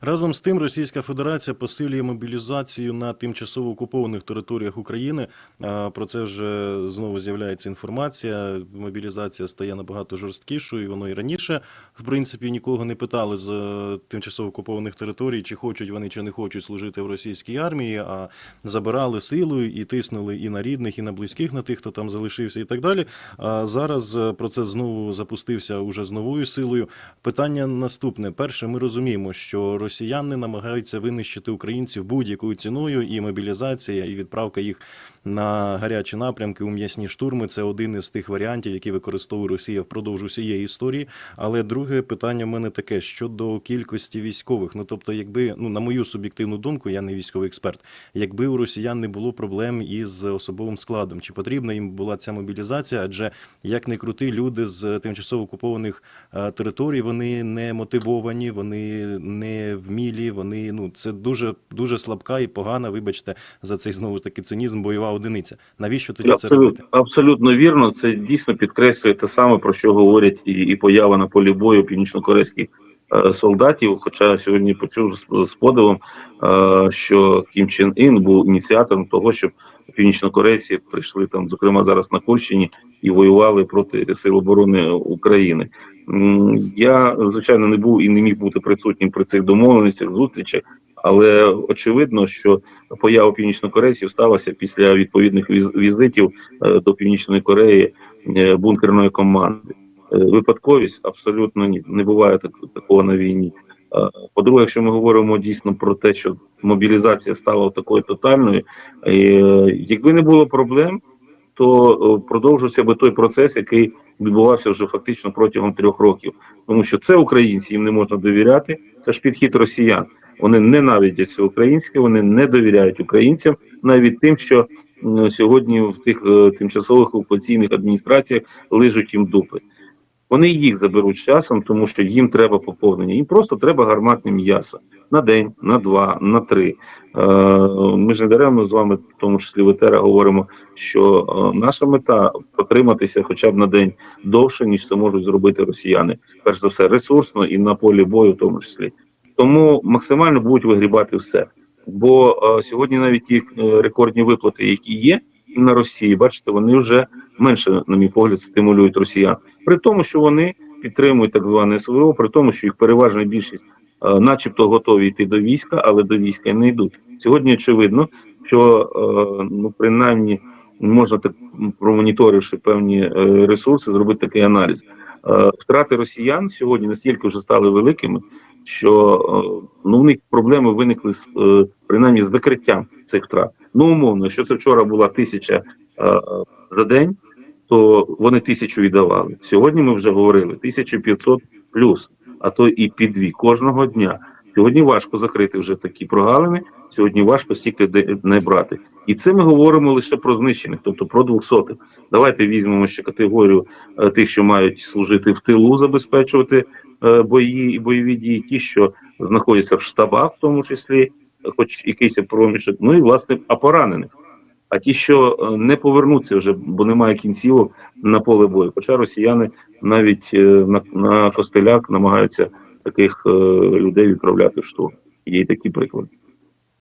Разом з тим, Російська Федерація посилює мобілізацію на тимчасово окупованих територіях України. Про це вже знову з'являється інформація. Мобілізація стає набагато жорсткішою. Воно і раніше, в принципі, нікого не питали з е, тимчасово окупованих територій, чи хочуть вони, чи не хочуть служити в російській армії, а забирали силою і тиснули і на рідних, і на близьких, на тих, хто там залишився, і так далі. А зараз е, процес знову запустився уже з новою силою. Питання наступне: перше, ми розуміємо, що росіяни намагаються винищити українців будь-якою ціною, і мобілізація, і відправка їх на гарячі напрямки у м'ясні штурми. Це один із тих варіантів, які використовує Росія впродовж усієї історії. Але друге питання в мене таке щодо кількості військових. Ну тобто, якби ну на мою суб'єктивну думку, я не військовий експерт. Якби у росіян не було проблем із особовим складом, чи потрібна їм була ця мобілізація? Адже як не крути, люди з тимчасово окупованих е, територій вони не мотивовані, вони не вмілі. Вони ну це дуже дуже слабка і погана. Вибачте за цей знову таки цинізм, бойова одиниця. Навіщо тоді це робити? Абсолютно, абсолютно вірно. Це дійсно підкреслює те саме, про що говорять і, і поява на полі бою північнокорейських солдатів. Хоча сьогодні почув з, подивом, е, що Кім Чен Ін був ініціатором того, щоб північнокорейці прийшли там, зокрема зараз на Курщині, і воювали проти сил оборони України. Я звичайно не був і не міг бути присутнім при цих домовленостях, зустрічах, але очевидно, що поява північнокорейців сталася після відповідних віз- візитів е, до Північної Кореї е, бункерної команди. Е, Випадковість абсолютно ні, не буває так, такого на війні. Е, По-друге, якщо ми говоримо дійсно про те, що мобілізація стала такою тотальною, е, якби не було проблем, то продовжився би той процес, який відбувався вже фактично протягом трьох років, тому що це українці, їм не можна довіряти. Це ж підхід росіян. Вони ненавидять це українське, вони не довіряють українцям, навіть тим, що сьогодні в тих тимчасових окупаційних адміністраціях лижуть їм дупи. Вони їх заберуть часом, тому що їм треба поповнення. Їм просто треба гарматне м'ясо на день, на два, на три. Е, Ми ж не даремно з вами, в тому числі в етера, говоримо, що е, наша мета протриматися хоча б на день довше, ніж це можуть зробити росіяни. Перш за все, ресурсно і на полі бою, в тому числі. Тому максимально будуть вигрібати все. Бо е, сьогодні навіть е, рекордні виплати, які є на Росії, бачите, вони вже менше, на мій погляд, стимулюють росіян. При тому, що вони підтримують так зване СВО, при тому, що їх переважна більшість, е, начебто, готові йти до війська, але до війська не йдуть. Сьогодні очевидно, що е, ну принаймні можна так промоніторивши певні е, ресурси, зробити такий аналіз. Втрати росіян сьогодні настільки вже стали великими, що ну в них проблеми виникли з принаймні з викриттям цих втрат. Ну умовно, якщо це вчора була тисяча за день, то вони тисячу віддавали. Сьогодні ми вже говорили 1500 плюс, а то і під дві кожного дня. Сьогодні важко закрити вже такі прогалини. Сьогодні важко стільки де- не брати. І це ми говоримо лише про знищених, тобто про двохсотих. Давайте візьмемо ще категорію е, тих, що мають служити в тилу, забезпечувати е, бої і бойові дії, ті, що знаходяться в штабах, в тому числі, хоч якийсь проміжок, ну і власне а поранених. А ті, що е, не повернуться вже, бо немає кінцівок на поле бою. Хоча росіяни навіть е, на, на костеляк намагаються таких е, людей відправляти в штурм. Є й такі приклади.